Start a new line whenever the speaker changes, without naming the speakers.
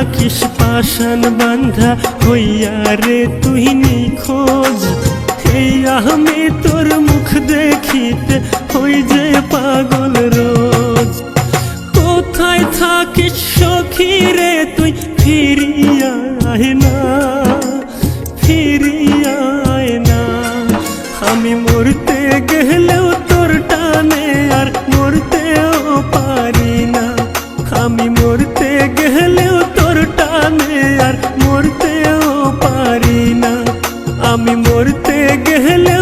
থাকিস পাশান বান্ধা হইয়া রে তুই নিখোঁজ। এই আহমে তোর মুখ দেখিতে হই যে পাগল রোজ। কোথায় থাকিস সখী রে তুই? ফিরিয়া আয় না, ফিরিয়া আয় না। আমি মরতে গেলেও তোর টানে আর মরতেও পারি না। আমি মরতেও পারি না। আমি মরতে গেলে